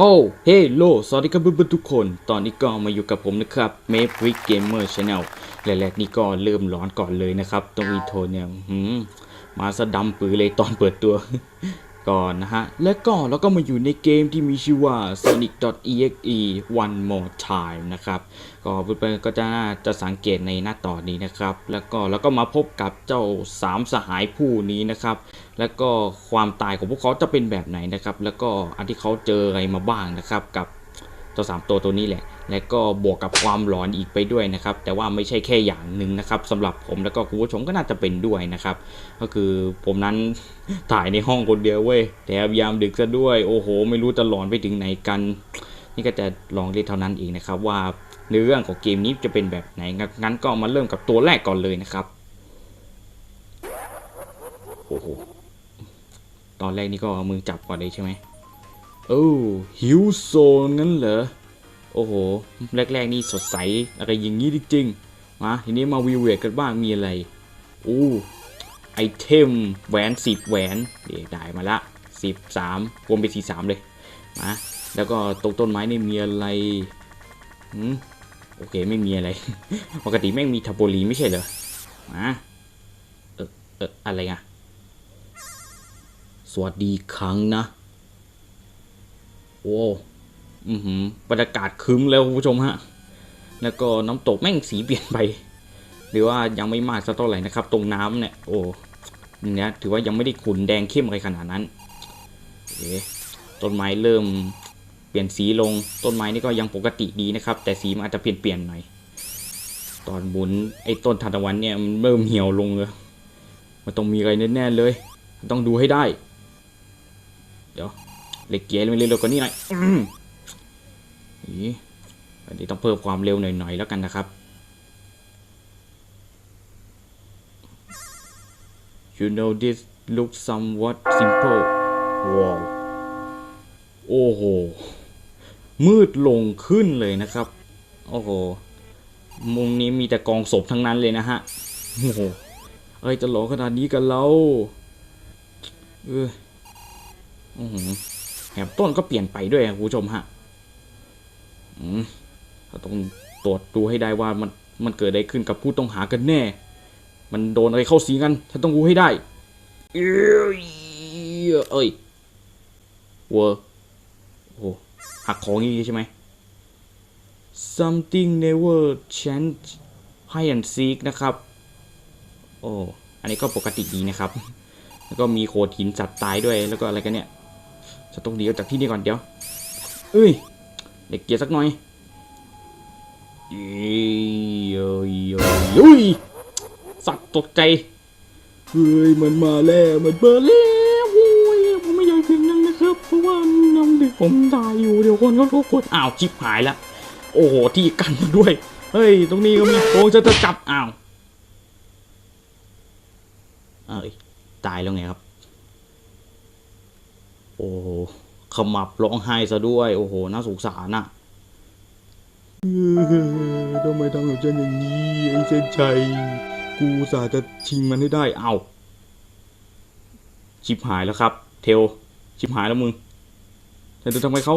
โอ้เฮ้โลสวัสดีครับเพื่อนๆทุกคน ตอนนี้ก็มาอยู่กับผมนะครับเมฟริกเกมเมอร์ชาแนลแรกๆนี่ก็เริ่มร้อนก่อนเลยนะครับตรงอีโทนเนี่ยมมาสะดำปือเลยตอนเปิดตัว ก่อนนะฮะ และก็เราก็มาอยู่ในเกมที่มีชื่อว่า sonic.exe one more time นะครับ ก็เพื่อนๆก็จะจะสังเกตในหน้าต่อนี้นะครับ แล้วก็แล้วก็มาพบกับเจ้าสามสหายผู้นี้นะครับ แล้วก็ความตายของพวกเขาจะเป็นแบบไหนนะครับ แล้วก็อันที่เขาเจออะไรมาบ้างนะครับกับ เจ้าสามตัวตัวนี้แหละ และก็บวกกับความหลอนอีกไปด้วยนะครับ แต่ว่าไม่ใช่แค่อย่างหนึ่งนะครับสำหรับผมแล้วก็คุณผู้ชมก็น่าจะเป็นด้วยนะครับ ก็คือผมนั้นถ่ายในห้องคนเดียวเว้ยแต่ยามดึกซะด้วย โอ้โห ไม่รู้จะหลอนไปถึงไหนกัน นี่ก็จะลองเล่นเท่านั้นเองนะครับ ว่าเนื้อเรื่องของเกมนี้จะเป็นแบบไหนงั้นงั้นก็มาเริ่มกับตัวแรกก่อนเลยนะครับโอ้โหตอนแรกนี่ก็เอามือจับก่อนเลยใช่ไหม โอ้หิวโซนงั้นเหรอ โอ้โห แรก ๆ นี่สดใส อะไรอย่างนี้จริงๆมาทีนี้มาวิวเวกกันบ้างมีอะไรอู้ไอเทมแหวนสิบแหวนเดี๋ยวได้มาละสิบสามรวมเป็นสี่สามเลยมาแล้วก็ตรงต้นไม้นี่มีอะไรหืมโอเคไม่มีอะไร ปกติแม่งมีทับโบลีไม่ใช่เหรอมาเออเอออะไรอะสวัสดีครั้งนะ โอ้อือหือบรรยากาศคึ้มแล้วคุณผู้ชมฮะ แล้วก็น้ำตกแม่งสีเปลี่ยนไป หรือว่ายังไม่มากสักเท่าไหร่นะครับ ตรงน้ำเนี่ย โอ้เนี่ยถือว่ายังไม่ได้ขุนแดงเข้มอะไรขนาดนั้นเอ๊ะต้นไม้เริ่มเปลี่ยนสีลง ต้นไม้นี่ก็ยังปกติดีนะครับ แต่สีมันอาจจะเปลี่ยนเปลี่ยนๆหน่อย ตอนบุนไอ้ต้นทานตะวันเนี่ยมันเริ่มเหี่ยวลงเลยมันต้องมีอะไรแน่ๆเลย ต้องดูให้ได้ เดี๋ยว เล็กเกียร์เร็วกว่านี้หน่อยอืมอันนี้ต้องเพิ่มความเร็วหน่อยๆแล้วกันนะครับ You know this looks somewhat simple wow โอ้โห มืดลงขึ้นเลยนะครับ โอ้โห มุมนี้มีแต่กองศพทั้งนั้นเลยนะฮะ โอ้โห เอ้ยจะหลอขนาดนี้กันแล้ว เอออือหื แถมต้นก็เปลี่ยนไปด้วยคุณผู้ชมฮะอืมเราต้องตรวจดูให้ได้ว่ามันมันเกิดอะไรขึ้นกับผู้ต้องหากันแน่ มันโดนอะไรเข้าสิงกันฉันต้องรู้ให้ได้เอ้ยเอ้ยวอร์โอ้หักของอย่างนี้ใช่ไหม something never change hide and seek นะครับ โอ้ อันนี้ก็ปกติดีนะครับ แล้วก็มีโขดหินสัตว์ตายด้วย แล้วก็อะไรกันเนี่ย จะต้องหนีออกจากที่นี่ก่อนเดี๋ยวเอ้ยเด็กเกียร์สักหน่อยเอ้ยเอ้ยเอ้ยเอ้ยสัตว์ตกใจเฮ้ยมันมาแล้วมันมาแล้วโอ้ยผมไม่อยากเสียงดังนะครับเพราะว่าน้ำเด็กผมตายอยู่เดี๋ยวคนก็ทุกคนอ้าวชิบหายละโอ้โหที่กันมาด้วยเฮ้ยตรงนี้ก็มีโค้งจะจะจับอ้าวเอ้ยตายแล้วไงครับ โอ้โหขมับร้องไห้ซะด้วย โอ้โห น่าสงสารน่ะทำไมทำกับฉันอย่างนี้ไอ้เส้นชัย กูอุตสาจะชิงมันให้ได้ เอา ชิบหายแล้วครับ เทล ชิบหายแล้วมึงแต่ดูทำไมเขา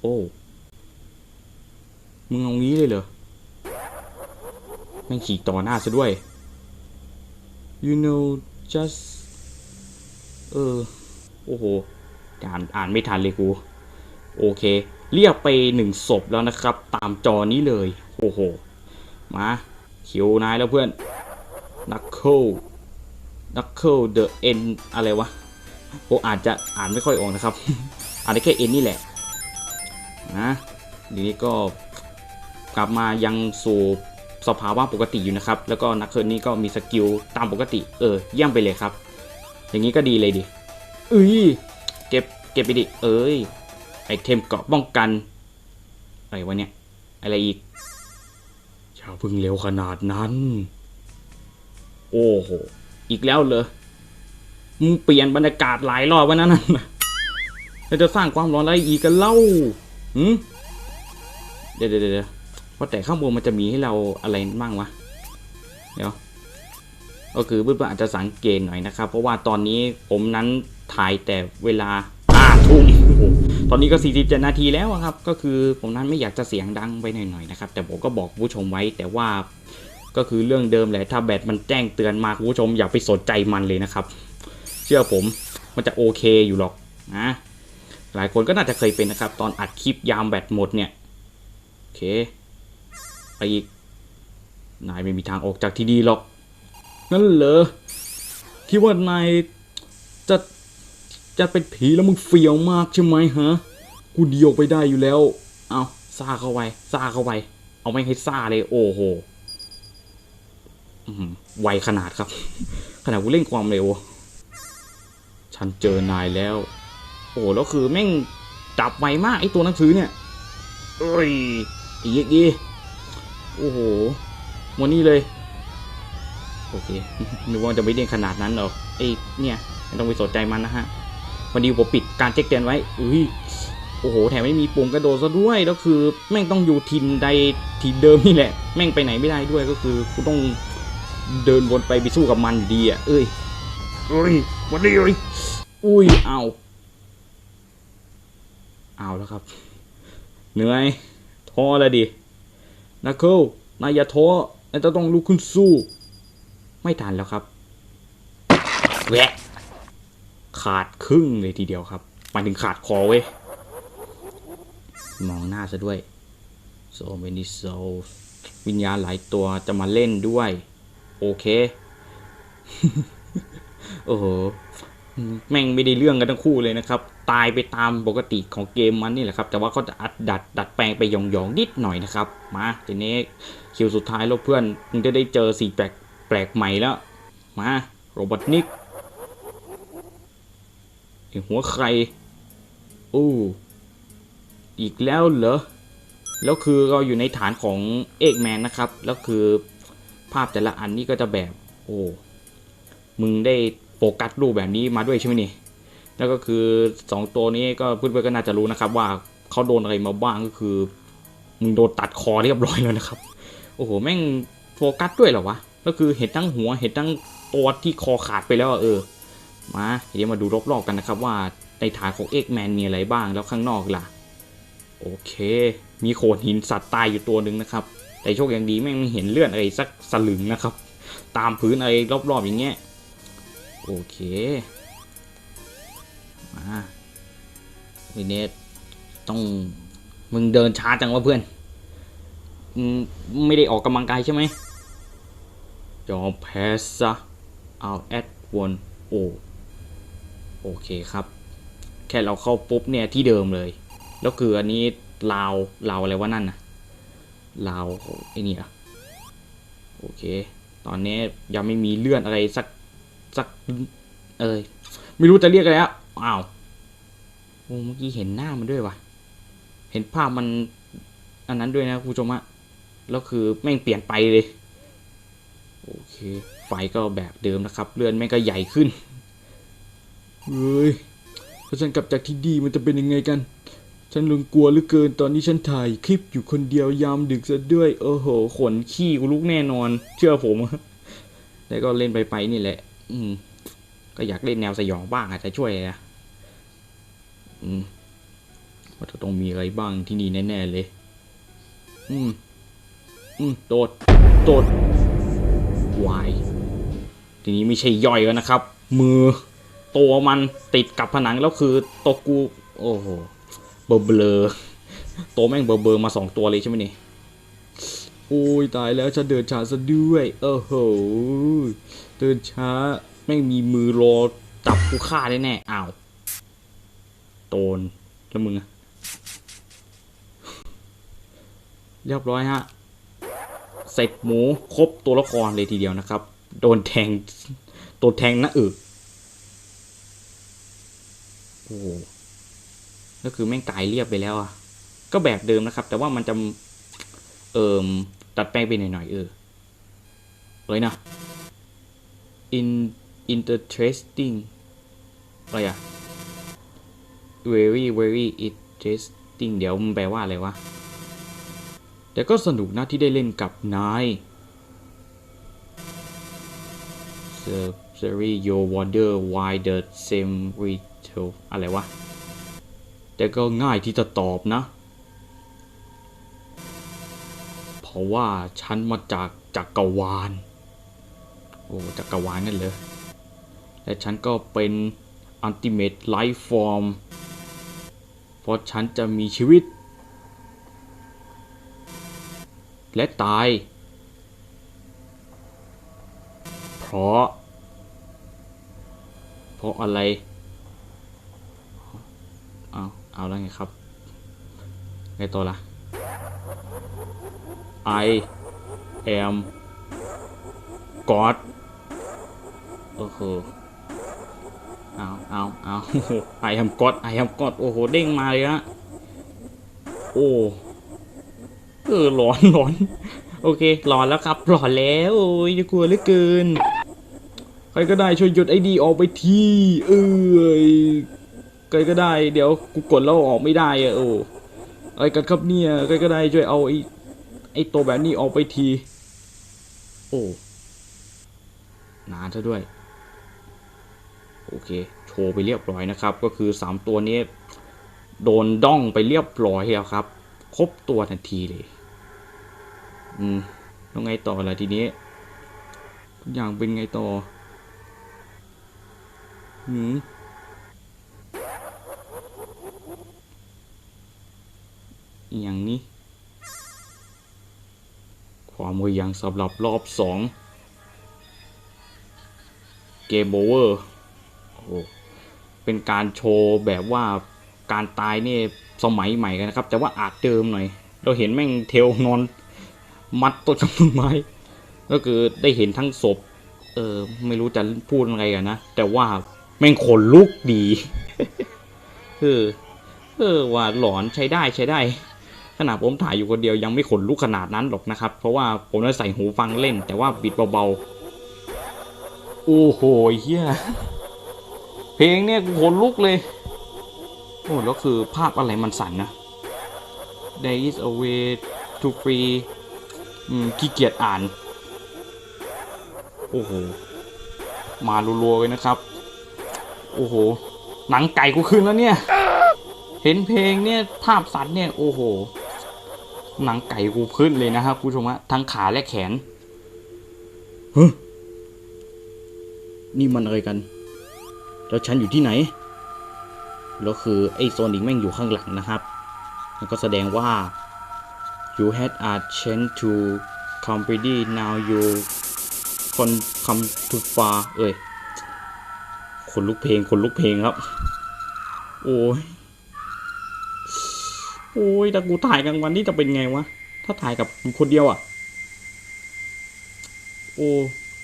โอ้ มึงเอางี้เลยเหรอแม่งขี่ต่อหน้าซะด้วย you know just เออ โอ้โห อ่านอ่านไม่ทันเลยกู โอเค เรียกไปหนึ่งศพแล้วนะครับ ตามจอนี้เลย โอ้โห มาคิวนายแล้วเพื่อน Knuckle Knuckle the N อะไรวะโออาจจะอ่านไม่ค่อยออกนะครับ อ่านได้แค่ N นี่แหละ นะทีนี้ก็กลับมายังสู่สภาวะปกติอยู่นะครับ แล้วก็นักเคิลนี้ก็มีสกิลตามปกติ เออ เยี่ยมไปเลยครับ อย่างนี้ก็ดีเลยดิเอ้ยเก็บเก็บไปดิเอ้ยไอเทมเกราะป้องกันอะไรวะเนี่ยอะไรอีกอย่าเพึ่งเร็วขนาดนั้น โอ้โหอีกแล้วเหรอมึงเปลี่ยนบรรยากาศหลายรอบวันนั้นน่ะแล้วจะสร้างความร้อนอะไรอีกกันเล่าหืมเดี๋ยวเดี๋ยวเดี๋ยวเพราะแต่ข้างบนมันจะมีให้เราอะไรบ้างวะเดี๋ยว ก็คือเพื่อนๆอาจจะสังเกตหน่อยนะครับ เพราะว่าตอนนี้ผมนั้นถ่ายแต่เวลาห้าทุ่มตอนนี้ก็ 47 นาทีแล้วครับ ก็คือผมนั้นไม่อยากจะเสียงดังไปหน่อยๆนะครับ แต่ผมก็บอกผู้ชมไว้แต่ว่าก็คือเรื่องเดิมแหละถ้าแบตมันแจ้งเตือนมาคุณผู้ชมอย่าไปสนใจมันเลยนะครับ เชื่อผมมันจะโอเคอยู่หรอกนะหลายคนก็น่าจะเคยเป็นนะครับ ตอนอัดคลิปยามแบตหมดเนี่ยโอเคไปอีกนายไม่มีทางออกจากที่ดีหรอก นั่นเหรอ คิดว่านายจะจะเป็นผีแล้วมึงเฟียวมากใช่ไหมฮะ กูเดียวไปได้อยู่แล้ว เอาซาเข้าไปซาเข้าไป เอาไม่ให้ซาเลย โอ้โหไวขนาดครับ ขนาดกูเล่นความเร็ว ฉันเจอนายแล้ว โอ้แล้วคือแม่งจับไวมากไอตัวหนังสือเนี่ยเอ้ยอีกอีกโอ้โหวันนี้เลย โอเคนึกว่าจะไม่เด้งขนาดนั้นหรอกไอ้เนี่ยไม่ต้องไปสนใจมันนะฮะวันนี้ผมปิดการแจ้งเตือนไว้อุ้ยโอ้โหแถมไม่มีปุ่มกระโดดซะด้วยแล้วคือแม่งต้องอยู่ทินใดทีเดิมนี่แหละ แม่งไปไหนไม่ได้ด้วยก็คือกูต้องเดินวนไปไปสู้กับมันอยู่ดีอะเอ้ยเอ้ยวันนี้เอ้ยอุ้ยเอาเอาแล้วครับ เหนื่อยท้อแล้วดินักเคิลนายอย่าท้อนายจะต้องลุกขึ้นสู้ ไม่ทันแล้วครับแวะขาดครึ่งเลยทีเดียวครับหมายถึงขาดคอเว้ย มองหน้าซะด้วย so many souls วิญญาณหลายตัวจะมาเล่นด้วย โอเค โอ้โห แม่งไม่ได้เรื่องกันทั้งคู่เลยนะครับ ตายไปตามปกติของเกมมันนี่แหละครับ แต่ว่าเขาจะอัดดัด ดัดแปลงไปหยองๆนิดหน่อยนะครับ มา ทีนี้คิวสุดท้ายแล้วเพื่อนมึงจะได้เจอสีแปลก แปลกใหม่แล้ว มาโรบอทนิกไอหัวใครอู้อีกแล้วเหรอ แล้วคือเราอยู่ในฐานของเอกแมนนะครับ แล้วคือภาพแต่ละอันนี่ก็จะแบบ โอ้ มึงได้โฟกัสรูปแบบนี้มาด้วยใช่ไหมนี่ แล้วก็คือสองตัวนี้ก็เพื่อนๆก็น่าจะรู้นะครับ ว่าเขาโดนอะไรมาบ้างก็คือ มึงโดนตัดคอเรียบร้อยแล้วนะครับ โอ้โห แม่งโฟกัสด้วยเหรอวะ ก็คือเห็นทั้งหัวเห็นทั้งตัวที่คอขาดไปแล้วเออ มาเดี๋ยวมาดูรอบๆกันนะครับว่าในฐานของเอ็กแมนมีอะไรบ้างแล้วข้างนอกล่ะ โอเค มีโขดหินสัตว์ตายอยู่ตัวหนึ่งนะครับ แต่โชคยังดีแม่งไม่เห็นเลือดอะไรสักสลึงนะครับ ตามพื้นอะไรรอบๆอย่างเงี้ยโอเคมาวินเนตต้องมึงเดินช้าจังวะเพื่อนอืมไม่ได้ออกกำลังกายใช่ไหม ยอมแพ้ซะเอาแอดวนโอโอเคครับ แค่เราเข้าปุ๊บเนี่ยที่เดิมเลย แล้วคืออันนี้ลาวลาวอะไรวะนั่นนะลาวไอ้นี่อะโอเค ตอนนี้ยังไม่มีเลื่อนอะไรสักสักเอ้ยไม่รู้จะเรียกอะไรอะอ้าวโอ้เมื่อกี้เห็นหน้ามันด้วยวะเห็นภาพมันอันนั้นด้วยนะคุณผู้ชมอะแล้วคือแม่งเปลี่ยนไปเลย โอเค ไฟก็แบบเดิมนะครับ เลื่อนแม่งก็ใหญ่ขึ้น เฮ้ยถ้าฉันกลับจากที่ดีมันจะเป็นยังไงกัน ฉันลงกลัวเหลือเกินตอนนี้ฉันถ่ายคลิปอยู่คนเดียวยามดึกซะด้วย โอ้โห ขนขี้กูลุกแน่นอน เชื่อผมแต่ก็เล่นไปไปนี่แหละ อืม ก็อยากเล่นแนวสยองบ้างอาจจะช่วยนะ อืมว่าจะต้องมีอะไรบ้างที่นี่แน่ๆเลย อืม อืม โดด โดด วาย ทีนี้ไม่ใช่ย่อยแล้วนะครับ มือตัวมันติดกับผนังแล้วคือตัวกูโอ้โหเบลอเบลอตัวแม่งเบลอเบลอมาสองตัวเลยใช่ไหมนี่โอ้ยตายแล้วฉันเดินช้าซะด้วยเออโหเดินช้าแม่งมีมือรอจับกูฆ่าได้แน่อ้าวโตนแล้วมึงอะเรียบร้อยฮะ เสร็จหมูครบตัวละครเลยทีเดียวนะครับ โดนแทงโดนแทงหน้าอึโอ้โหก็คือแม่งกายเรียบไปแล้วอะ ก็แบบเดิมนะครับ แต่ว่ามันจะ เอ่มตัดแปลงไปหน่อยๆเออเอ้ยนะ in interesting อะไรอะ very very interesting เดี๋ยวมันแปลว่าอะไรวะ แต่ก็สนุกนะที่ได้เล่นกับนาย Sorry you wonder why the same ritual อะไรวะ แต่ก็ง่ายที่จะตอบนะ เพราะว่าฉันมาจากจักรวาล โอ้จักรวาลนั่นเลยและฉันก็เป็น Ultimate Life Form เพราะฉันจะมีชีวิต และตาย เพราะ เพราะอะไร เอาเอาแล้วไงครับ ไงต่อละ I am God โอ้โหเอาเอาเอา I am God I am God โอ้โห เด้งมาเลยฮะ โอ้ ออหลอนหลอน โอเคหลอนแล้วครับหลอนแล้วโอ้ยจะกลัวเหลือเกิน ใครก็ได้ช่วยหยุดไอ้ดีออกไปทีเอ้ยใครก็ได้ เดี๋ยวกูกดแล้วออกไม่ได้อะโอ้อะไรกันครับเนี่ยใครก็ได้ช่วยเอาไอ้ไอ้ตัวแบบนี้ออกไปที โอ้นานซะด้วย โอเค โชว์ไปเรียบร้อยนะครับ ก็คือ 3 ตัวนี้ โดนด้องไปเรียบร้อยแล้วครับ ครบตัวทันทีเลย อืมแล้วไงต่อล่ะทีนี้ทุกอย่างเป็นไงต่อหืมอย่างนี้ ความพยายามสำหรับรอบสองเกมโอเวอร์โอ้เป็นการโชว์แบบว่าการตายเนี่ยสมัยใหม่กันนะครับ แต่ว่าอาจเดิมหน่อย เราเห็นแม่งเทลนอน มัดต้นกับต้นไม้ ก็คือได้เห็นทั้งศพ เออไม่รู้จะพูดอะไรกันนะ แต่ว่าแม่งขนลุกดี เออ เออว่าหลอนใช้ได้ใช้ได้ ขนาดผมถ่ายอยู่คนเดียวยังไม่ขนลุกขนาดนั้นหรอกนะครับ เพราะว่าผมได้ใส่หูฟังเล่น แต่ว่าบิดเบาๆ โอ้โหเฮียเพลงเนี่ยขนลุกเลย โอ้แล้วคือภาพอะไรมันสั่นนะ There is a way to free อืมขี้เกียจอ่าน โอ้โห มารัวๆเลยนะครับ โอ้โห หนังไก่กูขึ้นแล้วเนี่ย เห็นเพลงเนี่ย ภาพสัตว์เนี่ย โอ้โห หนังไก่กูขึ้นเลยนะครับคุณผู้ชมฮะทั้งขาและแขนเฮ้ยนี่มันอะไรกัน แล้วฉันอยู่ที่ไหน แล้วคือไอ้โซนิกแม่งอยู่ข้างหลังนะครับมันก็แสดงว่า you had a chance to compete now you con come too far เอ้ยคนลุกเพลงคนลุกเพลงครับ โอ้ยโอ้ยแต่กูถ่ายกลางวันนี่จะเป็นไงวะ ถ้าถ่ายกับคนเดียวอะ โอ้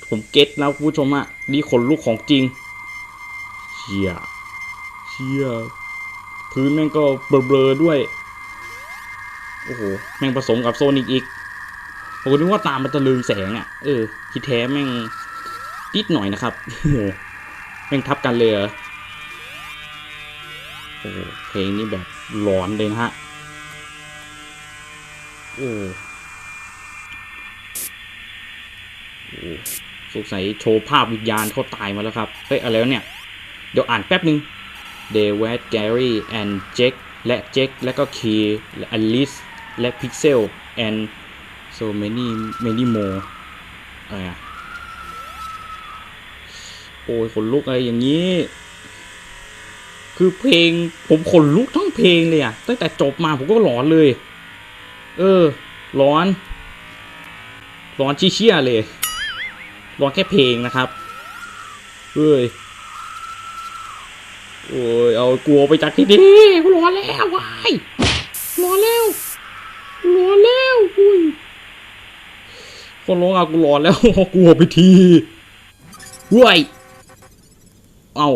ผมเก็ตแล้วผู้ชมอะนี่คนลุกของจริงเชี่ยเชี่ยพื้นแม่งก็เบลอๆด้วย อ้โหแม่งผสมกับโซนิกอีกผมนึกว่าตามมันจะลืมแสงอะ เออที่แท้แม่งนิดหน่อยนะครับโอ้โหแม่งทับกันเลยเหรอโอ้โหเพลงนี้แบบหลอนเลยนะฮะโอ้โอ้สงสัยโชว์ภาพวิญญาณเขาตายมาแล้วครับ เฮ้ย อะไรวะเนี่ย เดี๋ยวอ่านแป๊บนึงเดวิดแกรี่แอนเจ็คและเจ็คและก็คีและอลิส และพิกเซล and so many many more อะไรอะโอ้ยขนลุกอะไรอย่างนี้ คือเพลงผมขนลุกทั้งเพลงเลยอะตั้งแต่จบมาผมก็หลอนเลย เออร้อนร้อนชี้เชี่ยเลยร้อนแค่เพลงนะครับเฮ้ยโอ้ย เอากลัวไปจากที่นี่ร้อนแล้ววายร้อนแล้ว ร้อนแล้วอุ้ยคนร้องเอากูร้อนแล้วกลัวไปทีเว้ยเอา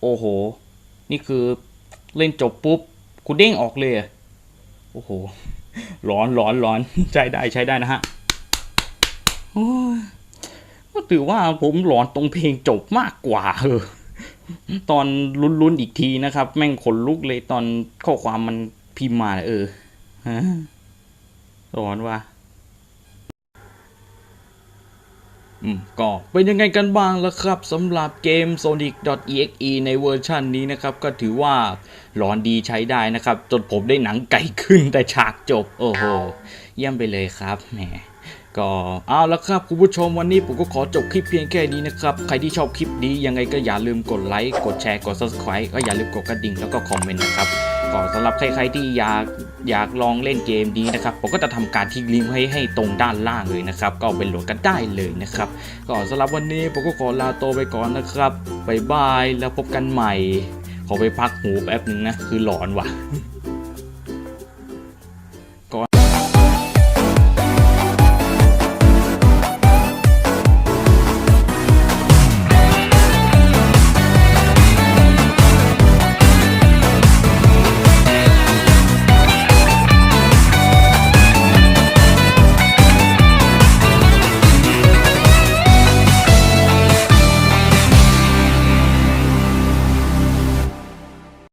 โอ้โห นี่คือเล่นจบปุ๊บกูเด้งออกเลยอะโอ้โห ร้อนร้อนร้อนใช้ได้ใช้ได้นะฮะโอ้ยก็ถือว่าผมหลอนตรงเพลงจบมากกว่าเออ ตอนลุ้นๆอีกทีนะครับ แม่งขนลุกเลยตอนข้อความมันพิมพ์มาเออฮะร้อนว่ะอืมก็เป็นยังไงกันบ้างล่ะครับสำหรับเกม Sonic.exe ในเวอร์ชันนี้นะครับ ก็ถือว่าหลอนดีใช้ได้นะครับ จนผมได้หนังไก่ขึ้นแต่ฉากจบ โอ้โห เยี่ยมไปเลยครับแหม ก็เอาละครับคุณผู้ชมวันนี้ผมก็ขอจบคลิปเพียงแค่นี้นะครับ ใครที่ชอบคลิปนี้ยังไงก็อย่าลืมกดไลค์กดแชร์กด subscribe ก็อย่าลืมกดกระดิ่งแล้วก็คอมเมนต์นะครับก็สำหรับใครๆที่อยากอยากลองเล่นเกมนี้นะครับผมก็จะทำการทิ้งลิงก์ไว้ให้ตรงด้านล่างเลยนะครับ ก็เอาไปโหลดกันได้เลยนะครับก็สำหรับวันนี้ผมก็ขอลาตัวไปก่อนนะครับบ๊ายบายแล้วพบกันใหม่ขอไปพักหูแป๊บนึงนะคือหลอนว่ะ